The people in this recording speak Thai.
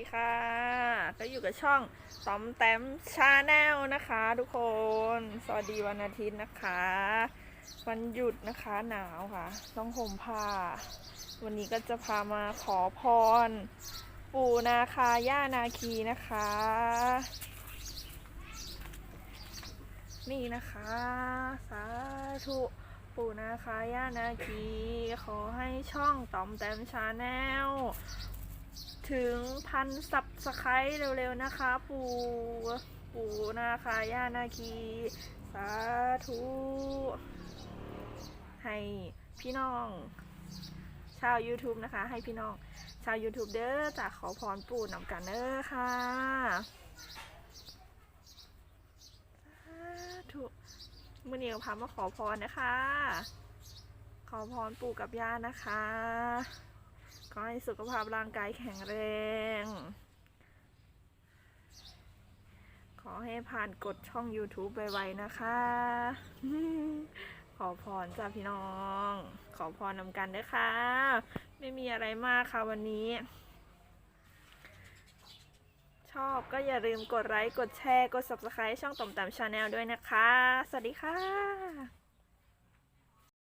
ดีค่ะ ก็อยู่กับช่องตอมแต้มชาแนลนะคะ ทุกคน สวัสดีวันอาทิตย์นะคะ วันหยุดนะคะหนาวค่ะ ต้องห่มผ้า วันนี้ก็จะพามาขอพร ปู่นาคาย่านาคีนะคะ นี่นะคะ สาธุปู่นาคาย่านาคี ขอให้ช่องตอมแต้มชาแนล ถึงพันสับสไครต์เร็วๆนะคะ ปู่ปู่นาคาย่านาคี สาธุ ให้พี่น้อง ชาว YouTube นะคะ ให้พี่น้อง ชาว YouTube เด้อจากขอพรปู่นำกันเด้อค่ะสาธุมื่อนี้ก็พามาขอพรนะคะ ขอพรปู่กับย่านะคะ ขอให้สุขภาพร่างกายแข็งแรง ขอให้ผ่านกดช่อง YouTube ไวๆนะคะ ขอพรจ้าพี่น้อง ขอพรนำกันด้วยค่ะ ไม่มีอะไรมากค่ะวันนี้ ชอบก็อย่าลืมกดไลค์ กดแชร์ กด Subscribe ช่องต่อมตามชาแนลด้วยนะคะ สวัสดีค่ะ